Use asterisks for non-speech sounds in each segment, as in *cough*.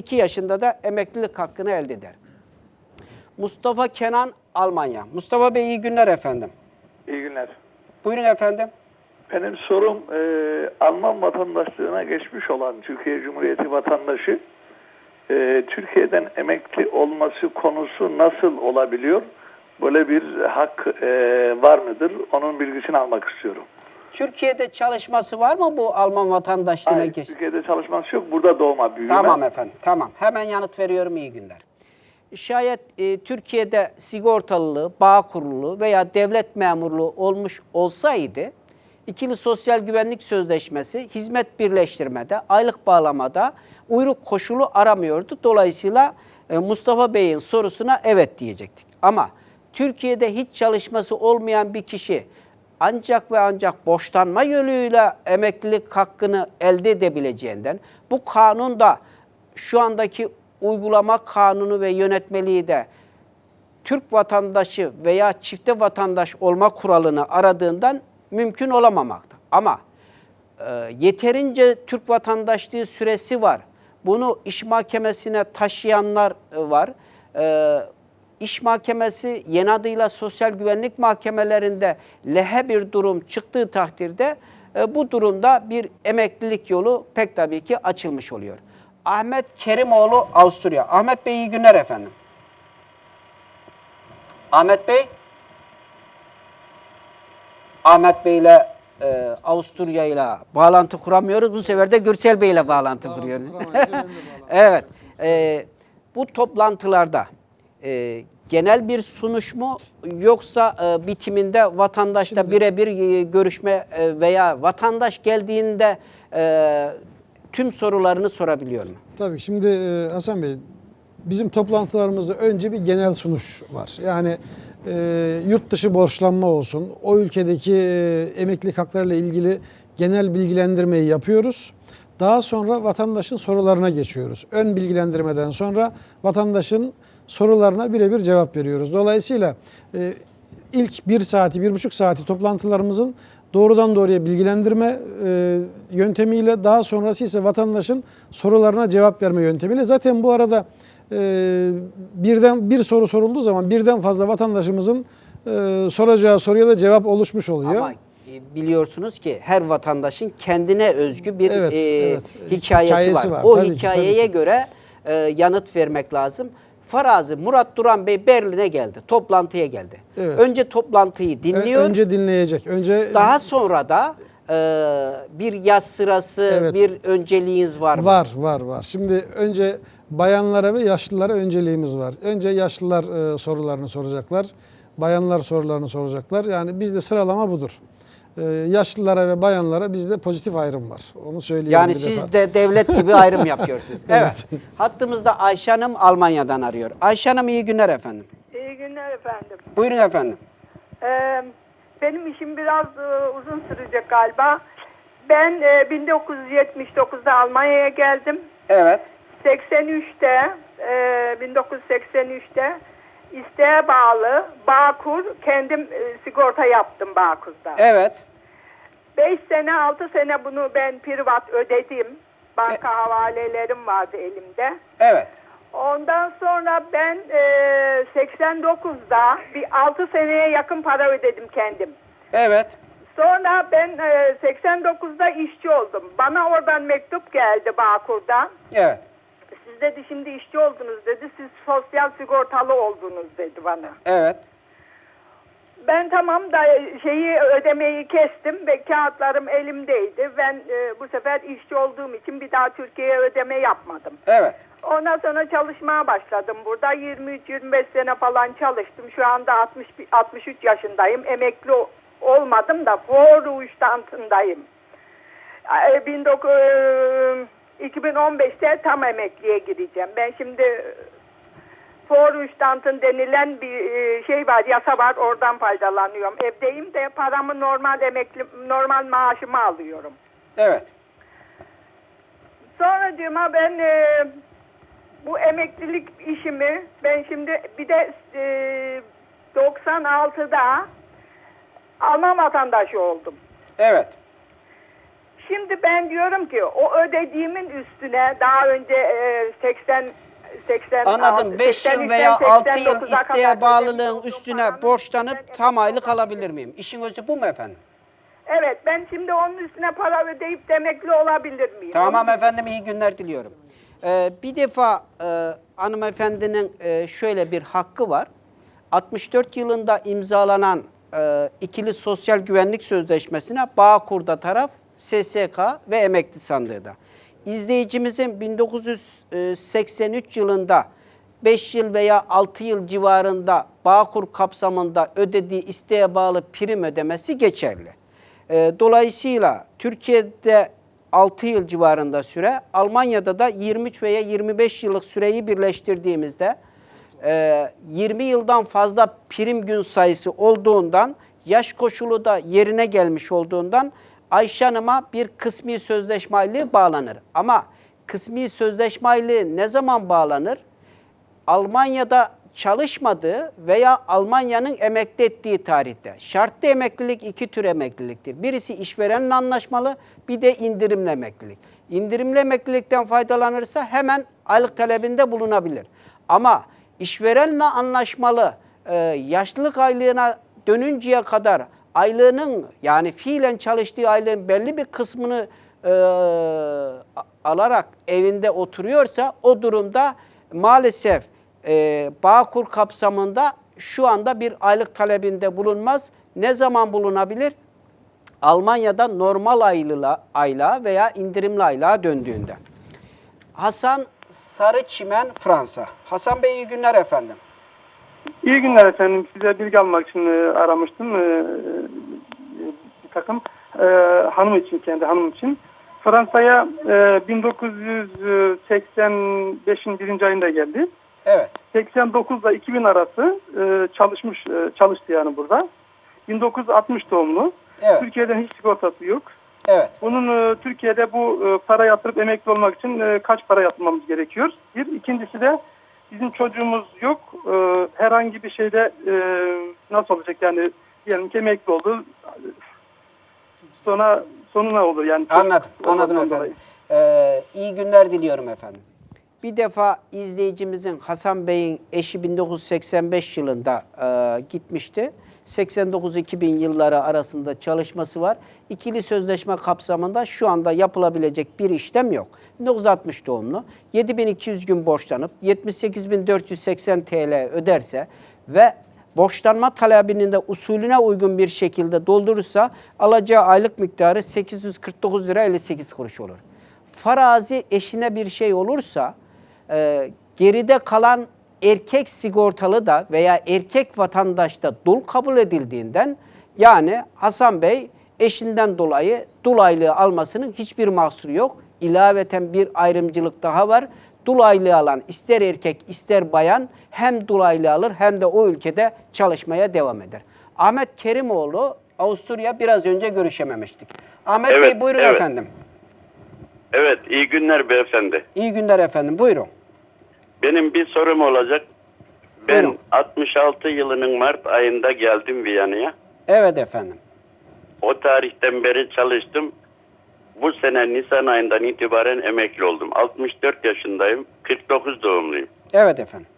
2 yaşında da emeklilik hakkını elde eder. Mustafa Kenan Almanya. Mustafa Bey iyi günler efendim. İyi günler. Buyurun efendim. Benim sorum e, Alman vatandaşlığına geçmiş olan Türkiye Cumhuriyeti vatandaşı e, Türkiye'den emekli olması konusu nasıl olabiliyor? Böyle bir hak e, var mıdır? Onun bilgisini almak istiyorum. Türkiye'de çalışması var mı bu Alman vatandaşlığına Hayır, geç? Türkiye'de çalışması yok. Burada doğma büyüme. Tamam efendim, tamam. Hemen yanıt veriyorum, iyi günler. Şayet e, Türkiye'de sigortalılığı, bağ kurulu veya devlet memurluğu olmuş olsaydı, ikili sosyal güvenlik sözleşmesi hizmet birleştirmede, aylık bağlamada uyruk koşulu aramıyordu. Dolayısıyla e, Mustafa Bey'in sorusuna evet diyecektik. Ama Türkiye'de hiç çalışması olmayan bir kişi ancak ve ancak borçlanma yoluyla emeklilik hakkını elde edebileceğinden bu kanunda şu andaki uygulama kanunu ve yönetmeliği de Türk vatandaşı veya çifte vatandaş olma kuralını aradığından mümkün olamamakta. Ama e, yeterince Türk vatandaşlığı süresi var. Bunu iş mahkemesine taşıyanlar e, var. E, iş mahkemesi yeni adıyla sosyal güvenlik mahkemelerinde lehe bir durum çıktığı takdirde e, bu durumda bir emeklilik yolu pek tabii ki açılmış oluyor. Ahmet Kerimoğlu Avusturya. Ahmet Bey iyi günler efendim. Ahmet Bey. Ahmet Bey ile e, Avusturya ile bağlantı kuramıyoruz. Bu sefer de Gürsel Bey ile bağlantı kuruyoruz. *laughs* evet. E, bu toplantılarda e, genel bir sunuş mu yoksa e, bitiminde vatandaşla birebir e, görüşme e, veya vatandaş geldiğinde e, tüm sorularını sorabiliyor mu? Tabii şimdi e, Hasan Bey bizim toplantılarımızda önce bir genel sunuş var. Yani e, yurt dışı borçlanma olsun, o ülkedeki e, emeklilik haklarıyla ilgili genel bilgilendirmeyi yapıyoruz. Daha sonra vatandaşın sorularına geçiyoruz. Ön bilgilendirmeden sonra vatandaşın sorularına birebir cevap veriyoruz. Dolayısıyla e, ilk bir saati, bir buçuk saati toplantılarımızın doğrudan doğruya bilgilendirme e, yöntemiyle daha sonrası ise vatandaşın sorularına cevap verme yöntemiyle. Zaten bu arada e, birden bir soru sorulduğu zaman birden fazla vatandaşımızın e, soracağı soruya da cevap oluşmuş oluyor. Ama e, biliyorsunuz ki her vatandaşın kendine özgü bir Evet, e, evet. hikayesi, Hikayesi var. var. O Tabii ki, hikayeye tabii ki. göre e, yanıt vermek lazım. Farazi Murat Duran Bey Berlin'e geldi. Toplantıya geldi. Evet. Önce toplantıyı dinliyor. Önce dinleyecek. Önce daha sonra da e, bir yaz sırası, Evet. bir önceliğiniz var mı? Var var var. Şimdi önce bayanlara ve yaşlılara önceliğimiz var. Önce yaşlılar e, sorularını soracaklar. Bayanlar sorularını soracaklar. Yani bizde sıralama budur. E, yaşlılara ve bayanlara bizde pozitif ayrım var. Onu söyleyelim Yani bir siz defa. de devlet gibi ayrım yapıyorsunuz. *laughs* evet. Hattımızda Ayşe Hanım Almanya'dan arıyor. Ayşe Hanım iyi günler efendim. İyi günler efendim. Buyurun efendim. Ee, benim işim biraz e, uzun sürecek galiba. Ben e, 1979'da Almanya'ya geldim. Evet. 83'te, e, 1983'te isteğe bağlı Bağkur, kendim e, sigorta yaptım Bağkur'da. Evet. 5 sene, 6 sene bunu ben privat ödedim. Banka havalelerim vardı elimde. Evet. Ondan sonra ben e, 89'da bir 6 seneye yakın para ödedim kendim. Evet. Sonra ben e, 89'da işçi oldum. Bana oradan mektup geldi Bağkur'dan. Evet. Siz dedi şimdi işçi oldunuz dedi. Siz sosyal sigortalı oldunuz dedi bana. Evet. Ben tamam da şeyi ödemeyi kestim ve kağıtlarım elimdeydi. Ben e, bu sefer işçi olduğum için bir daha Türkiye'ye ödeme yapmadım. Evet. Ondan sonra çalışmaya başladım burada. 23-25 sene falan çalıştım. Şu anda 60, 63 yaşındayım. Emekli olmadım da Vorruhstand'ındayım. Ee, 19 e, 2015'te tam emekliye gireceğim. Ben şimdi Vorruhstand'ın denilen bir e, şey var, yasa var. Oradan faydalanıyorum. Evdeyim de paramı normal emekli normal maaşımı alıyorum. Evet. Sonra diyorum ha ben e, bu emeklilik işimi ben şimdi bir de e, 96'da Alman vatandaşı oldum. Evet. şimdi ben diyorum ki o ödediğimin üstüne daha önce e, 80 80 Anladım. 5 yıl 83'ten veya 6 yıl 89'a kadar isteğe bağlılığın üstüne borçlanıp tam aylık alabilir miyim? İşin özü bu mu efendim? Evet ben şimdi onun üstüne para ödeyip de emekli olabilir miyim? Tamam efendim iyi günler diliyorum. Ee, bir defa e, hanımefendinin e, şöyle bir hakkı var. 64 yılında imzalanan e, ikili sosyal güvenlik sözleşmesine Bağkur'da taraf SSK ve emekli sandığı da. İzleyicimizin 1983 yılında 5 yıl veya 6 yıl civarında Bağkur kapsamında ödediği isteğe bağlı prim ödemesi geçerli. Ee, Dolayısıyla Türkiye'de 6 yıl civarında süre, Almanya'da da 23 veya 25 yıllık süreyi birleştirdiğimizde e, 20 yıldan fazla prim gün sayısı olduğundan, yaş koşulu da yerine gelmiş olduğundan Ayşe Hanım'a bir kısmi sözleşme aylığı bağlanır. Ama kısmi sözleşme aylığı ne zaman bağlanır? Almanya'da çalışmadığı veya Almanya'nın emekli ettiği tarihte. Şartlı emeklilik iki tür emekliliktir. Birisi işverenle anlaşmalı, bir de indirimli emeklilik. İndirimli emeklilikten faydalanırsa hemen aylık talebinde bulunabilir. Ama işverenle anlaşmalı e, yaşlılık aylığına dönünceye kadar aylığının yani fiilen çalıştığı aylığın belli bir kısmını e, alarak evinde oturuyorsa o durumda maalesef e, Bağkur kapsamında şu anda bir aylık talebinde bulunmaz. Ne zaman bulunabilir? Almanya'da normal aylığa, aylığa veya indirimli aylığa döndüğünde. Hasan Sarıçimen, Fransa. Hasan Bey iyi günler efendim. İyi günler efendim. Size bilgi almak için e, aramıştım. E, e, bir takım e, hanım için, kendi hanım için. Fransa'ya e, 1985'in birinci ayında geldi. Evet. 89 ile 2000 arası e, çalışmış, e, çalıştı yani burada. 1960 doğumlu. Evet. Türkiye'den hiç sigortası yok. Evet. Bunun e, Türkiye'de bu e, para yatırıp emekli olmak için e, kaç para yatırmamız gerekiyor? Bir. ikincisi de bizim çocuğumuz yok. E, herhangi bir şeyde e, nasıl olacak yani diyelim ki emekli oldu. Sonra sonu ne olur yani? Anladım, anladım efendim. Ee, iyi günler diliyorum efendim. Bir defa izleyicimizin Hasan Bey'in eşi 1985 yılında e, gitmişti. 89-2000 yılları arasında çalışması var. İkili sözleşme kapsamında şu anda yapılabilecek bir işlem yok. 1960 doğumlu, 7200 gün borçlanıp 78.480 TL öderse ve borçlanma talebinin de usulüne uygun bir şekilde doldurursa alacağı aylık miktarı 849 lira 58 kuruş olur. Farazi eşine bir şey olursa e, geride kalan erkek sigortalı da veya erkek vatandaş da dul kabul edildiğinden yani Hasan Bey eşinden dolayı dul aylığı almasının hiçbir mahsuru yok. İlaveten bir ayrımcılık daha var. Dul aylığı alan ister erkek ister bayan hem dul aylığı alır hem de o ülkede çalışmaya devam eder. Ahmet Kerimoğlu Avusturya biraz önce görüşememiştik. Ahmet Evet, Bey buyurun evet. efendim. Evet, iyi günler beyefendi. İyi günler efendim buyurun. Benim bir sorum olacak. Ben Buyurun. 66 yılının Mart ayında geldim Viyana'ya. Evet efendim. O tarihten beri çalıştım. Bu sene Nisan ayından itibaren emekli oldum. 64 yaşındayım. 49 doğumluyum. Evet efendim.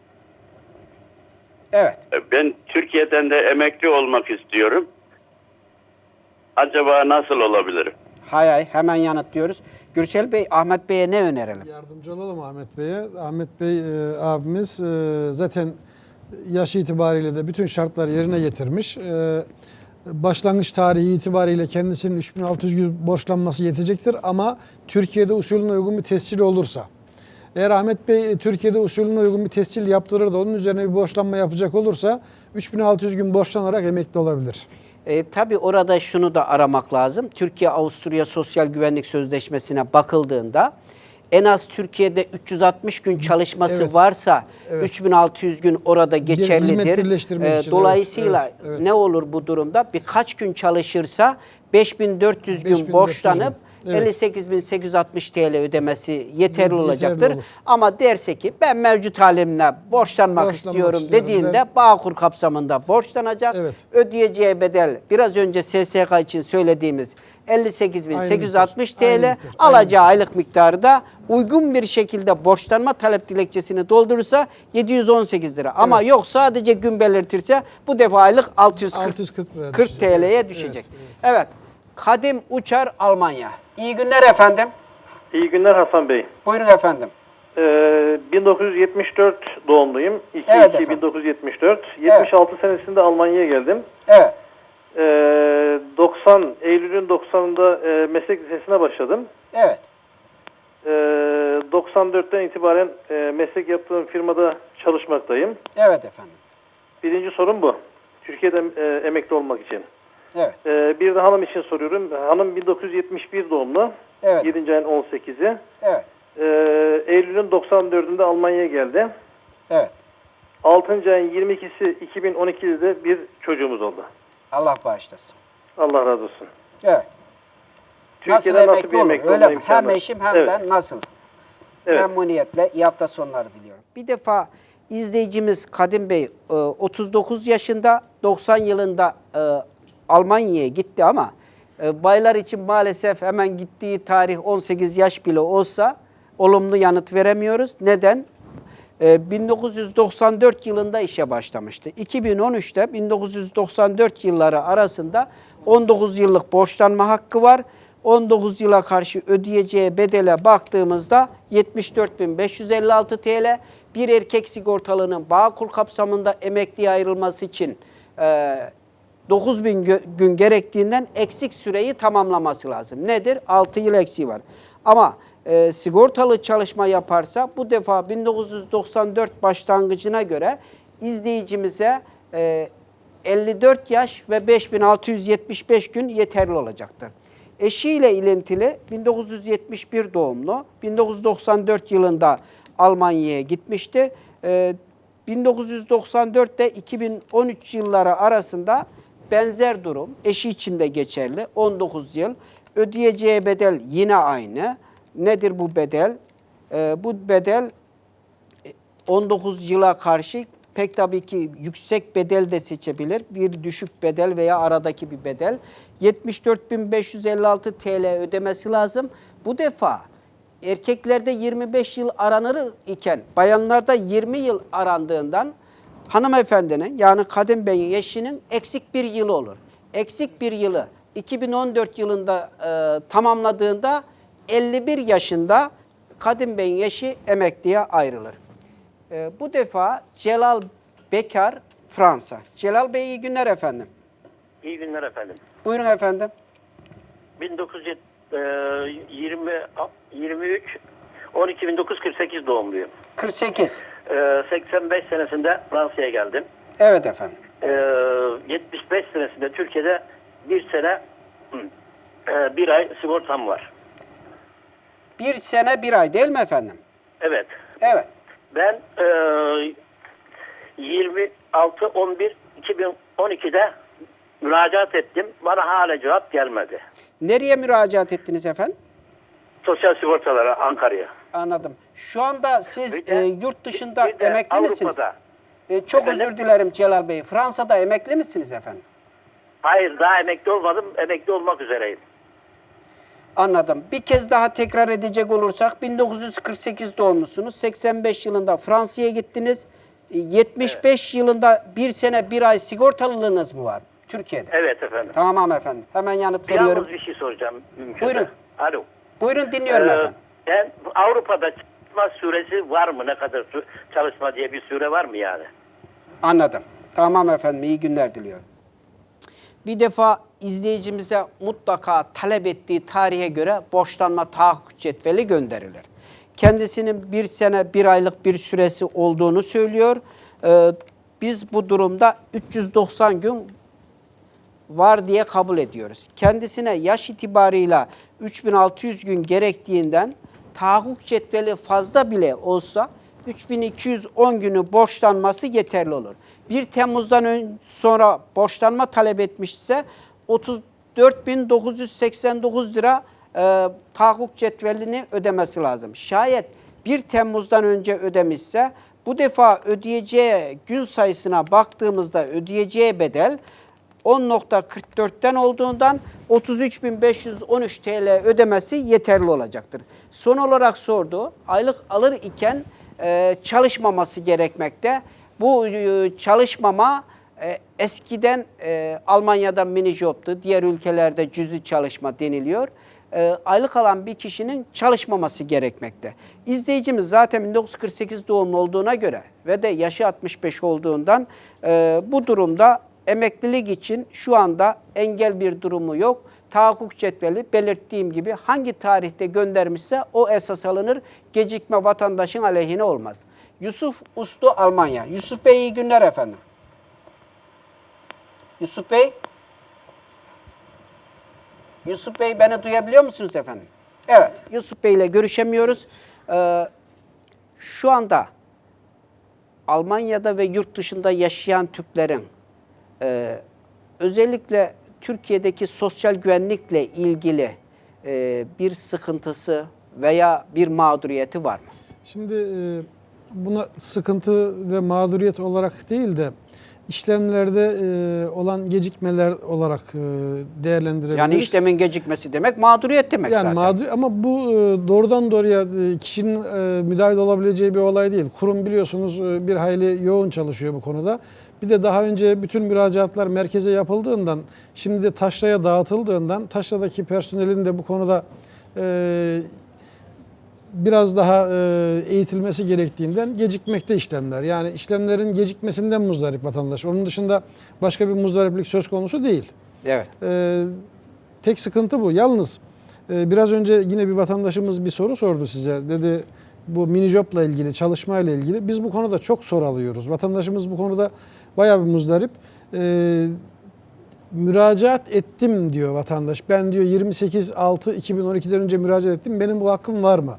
Evet. E, Ben Türkiye'den de emekli olmak istiyorum. Acaba nasıl olabilirim? Hay hay hemen yanıtlıyoruz. Gürsel Bey Ahmet Bey'e ne önerelim? Yardımcı olalım Ahmet Bey'e. Ahmet Bey e, abimiz e, zaten yaş itibariyle de bütün şartları yerine getirmiş. E, başlangıç tarihi itibariyle kendisinin 3600 gün borçlanması yetecektir ama Türkiye'de usulüne uygun bir tescil olursa. Eğer Ahmet Bey e, Türkiye'de usulüne uygun bir tescil yaptırır da onun üzerine bir borçlanma yapacak olursa 3600 gün borçlanarak emekli olabilir. E, tabii orada şunu da aramak lazım. Türkiye-Avusturya Sosyal Güvenlik Sözleşmesi'ne bakıldığında en az Türkiye'de 360 gün çalışması Evet. varsa Evet. 3600 gün orada geçerlidir. hizmet birleştirmek E, için, dolayısıyla evet, evet, ne olur bu durumda? Birkaç gün çalışırsa 5400 gün 5400 borçlanıp Evet. 58.860 TL ödemesi yeterli olacaktır. olur. Ama derse ki ben mevcut halimle borçlanmak Borçlanmak istiyorum istiyorum dediğinde der. Bağkur kapsamında borçlanacak. Evet. Ödeyeceği bedel biraz önce SSK için söylediğimiz 58.860 TL Aynı alacağı aylık miktarı da uygun bir şekilde borçlanma talep dilekçesini doldurursa 718 lira. Ama yok sadece gün belirtirse bu defa aylık 640, 640 liraya 40 düşecek. TL'ye Evet, düşecek. evet, Evet. Kadim Uçar Almanya. İyi günler efendim. İyi günler Hasan Bey. Buyurun efendim. Ee, 1974 doğumluyum. 2 Evet 2 efendim. 1974. 76 senesinde Almanya'ya geldim. Evet. Ee, 90 Eylül'ün 90'ında e, meslek lisesine başladım. Evet. Ee, 94'ten itibaren e, meslek yaptığım firmada çalışmaktayım. Evet efendim. Birinci sorum bu. Türkiye'de e, emekli olmak için. Evet. Ee, bir de hanım için soruyorum. Hanım 1971 doğumlu. Evet. 7. ayın 18'i. Evet. Ee, Eylül'ün 94'ünde Almanya'ya geldi. Evet. 6. ayın 22'si 2012'de de bir çocuğumuz oldu. Allah bağışlasın. Allah razı olsun. Evet. Türkiye'de nasıl nasıl emekli olur? emekli Öyle mi? Hem eşim hem Evet. ben nasıl? Evet. Memnuniyetle iyi hafta sonları diliyorum. Bir defa izleyicimiz Kadim Bey e, 39 yaşında 90 yılında e, Almanya'ya gitti ama e, baylar için maalesef hemen gittiği tarih 18 yaş bile olsa olumlu yanıt veremiyoruz. Neden? E, 1994 yılında işe başlamıştı. 2013'te 1994 yılları arasında 19 yıllık borçlanma hakkı var. 19 yıla karşı ödeyeceği bedele baktığımızda 74.556 TL. Bir erkek sigortalının Bağkur kapsamında emekliye ayrılması için e, 9 bin gün gerektiğinden eksik süreyi tamamlaması lazım. Nedir? 6 yıl eksiği var. Ama e, sigortalı çalışma yaparsa bu defa 1994 başlangıcına göre izleyicimize e, 54 yaş ve 5675 gün yeterli olacaktır. Eşiyle ilintili 1971 doğumlu, 1994 yılında Almanya'ya gitmişti. Ee, 1994'te 2013 yılları arasında benzer durum, eşi için de geçerli 19 yıl. Ödeyeceği bedel yine aynı. Nedir bu bedel? Ee, bu bedel 19 yıla karşı pek tabii ki yüksek bedel de seçebilir. Bir düşük bedel veya aradaki bir bedel. 74.556 TL ödemesi lazım. Bu defa erkeklerde 25 yıl aranır iken bayanlarda 20 yıl arandığından hanımefendinin yani kadın beyin eşinin eksik bir yılı olur. Eksik bir yılı 2014 yılında e, tamamladığında 51 yaşında kadın beyin eşi emekliye ayrılır. E, bu defa Celal Bekar Fransa. Celal Bey iyi günler efendim. İyi günler efendim. Buyurun efendim. 1920 23 12 1948 doğumluyum. 48. Ee, 85 senesinde Fransa'ya geldim. Evet efendim. Ee, 75 senesinde Türkiye'de bir sene e, bir ay sigortam var. Bir sene bir ay değil mi efendim? Evet. Evet. Ben e, 26 11 2012'de müracaat ettim. Bana hala cevap gelmedi. Nereye müracaat ettiniz efendim? Sosyal sigortalara Ankara'ya. Anladım. Şu anda siz Bir de- e, yurt dışında bir de emekli misiniz? Avrupa'da. E, çok Efendim? özür dilerim Celal Bey. Fransa'da emekli misiniz efendim? Hayır daha emekli olmadım. Emekli olmak üzereyim. Anladım. Bir kez daha tekrar edecek olursak 1948 doğumlusunuz. 85 yılında Fransa'ya gittiniz. E, 75 yılında bir sene bir ay sigortalılığınız mı var Türkiye'de? Evet efendim. Tamam efendim. Hemen yanıt veriyorum. yalnız bir şey soracağım. Mümkünse. Buyurun. Alo. Buyurun dinliyorum Ee, efendim. ben Avrupa'da çalışma süresi var mı? Ne kadar çalışma diye bir süre var mı yani? Anladım. Tamam efendim. İyi günler diliyorum. Bir defa izleyicimize mutlaka talep ettiği tarihe göre borçlanma tahakkuk cetveli gönderilir. Kendisinin bir sene bir aylık bir süresi olduğunu söylüyor. Ee, biz bu durumda 390 gün var diye kabul ediyoruz. Kendisine yaş itibarıyla 3600 gün gerektiğinden tahakkuk cetveli fazla bile olsa 3210 günü borçlanması yeterli olur. 1 Temmuz'dan sonra borçlanma talep etmişse 34.989 lira e, tahakkuk cetvelini ödemesi lazım. Şayet 1 Temmuz'dan önce ödemişse bu defa ödeyeceği gün sayısına baktığımızda ödeyeceği bedel 10.44'ten olduğundan 33.513 TL ödemesi yeterli olacaktır. Son olarak sordu. Aylık alır iken e, çalışmaması gerekmekte. Bu e, çalışmama e, eskiden e, Almanya'da mini job'tu. Diğer ülkelerde cüzi çalışma deniliyor. E, aylık alan bir kişinin çalışmaması gerekmekte. İzleyicimiz zaten 1948 doğumlu olduğuna göre ve de yaşı 65 olduğundan e, bu durumda emeklilik için şu anda engel bir durumu yok. Tahakkuk cetveli belirttiğim gibi hangi tarihte göndermişse o esas alınır. Gecikme vatandaşın aleyhine olmaz. Yusuf Uslu Almanya. Yusuf Bey iyi günler efendim. Yusuf Bey. Yusuf Bey beni duyabiliyor musunuz efendim? Evet, Yusuf Bey ile görüşemiyoruz. Ee, şu anda Almanya'da ve yurt dışında yaşayan Türklerin e, özellikle Türkiye'deki sosyal güvenlikle ilgili e, bir sıkıntısı veya bir mağduriyeti var mı? Şimdi e, buna sıkıntı ve mağduriyet olarak değil de işlemlerde e, olan gecikmeler olarak e, değerlendirebiliriz. Yani işlemin gecikmesi demek mağduriyet demek yani zaten. mağdur ama bu e, doğrudan doğruya e, kişinin e, müdahil olabileceği bir olay değil. Kurum biliyorsunuz e, bir hayli yoğun çalışıyor bu konuda. Bir de daha önce bütün müracaatlar merkeze yapıldığından, şimdi de taşraya dağıtıldığından taşradaki personelin de bu konuda e, biraz daha e, eğitilmesi gerektiğinden gecikmekte işlemler. Yani işlemlerin gecikmesinden muzdarip vatandaş. Onun dışında başka bir muzdariplik söz konusu değil. Evet. Ee, tek sıkıntı bu. Yalnız e, biraz önce yine bir vatandaşımız bir soru sordu size. Dedi bu mini job'la ilgili, çalışmayla ilgili. Biz bu konuda çok soru alıyoruz. Vatandaşımız bu konuda bayağı bir muzdarip. Ee, müracaat ettim diyor vatandaş. Ben diyor 28.6.2012'den önce müracaat ettim. Benim bu hakkım var mı?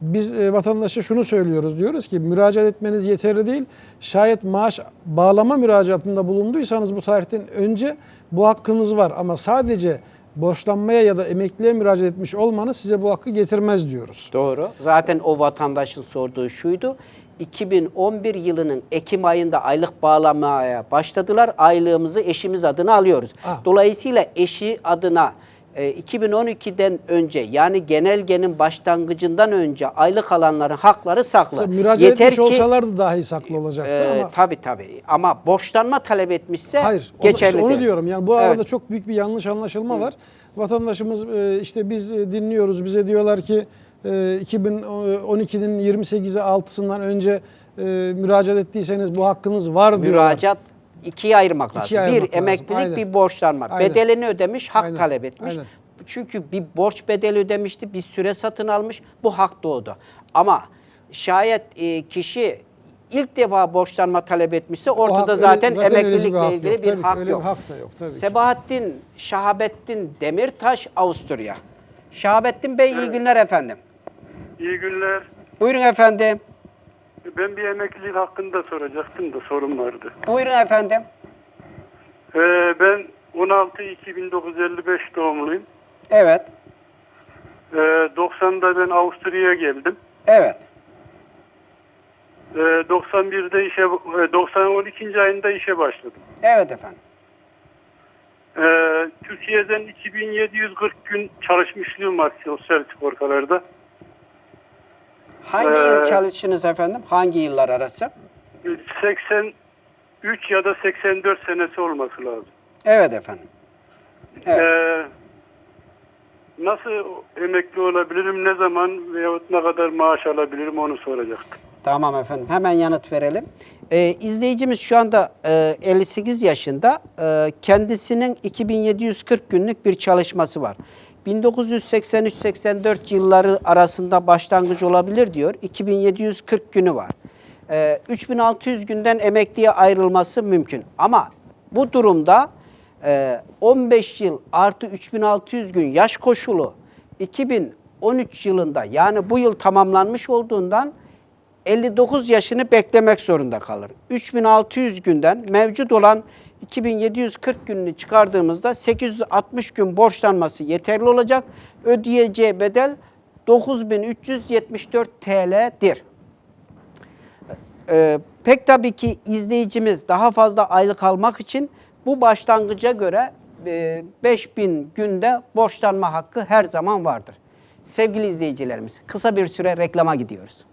Biz e, vatandaşa şunu söylüyoruz. Diyoruz ki müracaat etmeniz yeterli değil. Şayet maaş bağlama müracaatında bulunduysanız bu tarihten önce bu hakkınız var. Ama sadece borçlanmaya ya da emekliliğe müracaat etmiş olmanız size bu hakkı getirmez diyoruz. Doğru. Zaten o vatandaşın sorduğu şuydu. 2011 yılının Ekim ayında aylık bağlamaya başladılar. Aylığımızı eşimiz adına alıyoruz. Ah. Dolayısıyla eşi adına e, 2012'den önce yani genelgenin başlangıcından önce aylık alanların hakları saklı. Müracaat etmiş olsalardı dahi saklı olacaktı e, ama tabii tabii ama borçlanma talep etmişse Hayır, onu, geçerli işte onu değil. diyorum. Yani bu arada Evet. çok büyük bir yanlış anlaşılma var. Vatandaşımız e, işte biz e, dinliyoruz. Bize diyorlar ki e, 2012'nin 28'i 6'sından önce e, müracaat ettiyseniz bu hakkınız var diyorlar. Müracaat ikiye ayırmak lazım. İkiye bir ayırmak lazım. emeklilik, Aynen. bir borçlanma. Aynen. Bedelini ödemiş, hak Aynen. talep etmiş. Aynen. Çünkü bir borç bedeli ödemişti, bir süre satın almış. Bu hak doğdu. Ama şayet e, kişi ilk defa borçlanma talep etmişse ortada hak zaten, zaten emeklilikle bir hak ilgili yok. bir Tabii ki, hak öyle bir yok. hak da yok, tabii ki. Sebahattin Şahabettin Demirtaş, Avusturya. Şahabettin Bey iyi günler efendim. İyi günler. Buyurun efendim. Ben bir emeklilik hakkında soracaktım da sorum vardı. Buyurun efendim. Ee, ben 16-2-1955 doğumluyum. Evet. Ee, 90'da ben Avusturya'ya geldim. Evet. Ee, 91'de işe, e, 90 12. ayında işe başladım. Evet efendim. Ee, Türkiye'den 2740 gün çalışmışlığım var sosyal sigortalarda. Hangi Ee, yıl çalıştınız efendim? Hangi yıllar arası? 83 ya da 84 senesi olması lazım. Evet efendim. Evet. Ee, nasıl emekli olabilirim, ne zaman veyahut ne kadar maaş alabilirim onu soracaktım. Tamam efendim. Hemen yanıt verelim. Ee, izleyicimiz şu anda e, 58 yaşında. E, kendisinin 2740 günlük bir çalışması var. 1983-84 yılları arasında başlangıç olabilir diyor. 2740 günü var. E, 3600 günden emekliye ayrılması mümkün. Ama bu durumda e, 15 yıl artı 3600 gün yaş koşulu 2013 yılında yani bu yıl tamamlanmış olduğundan 59 yaşını beklemek zorunda kalır. 3600 günden mevcut olan 2740 gününü çıkardığımızda 860 gün borçlanması yeterli olacak. Ödeyeceği bedel 9374 TL'dir. Ee, pek tabii ki izleyicimiz daha fazla aylık almak için bu başlangıca göre e, 5000 günde borçlanma hakkı her zaman vardır. Sevgili izleyicilerimiz kısa bir süre reklama gidiyoruz.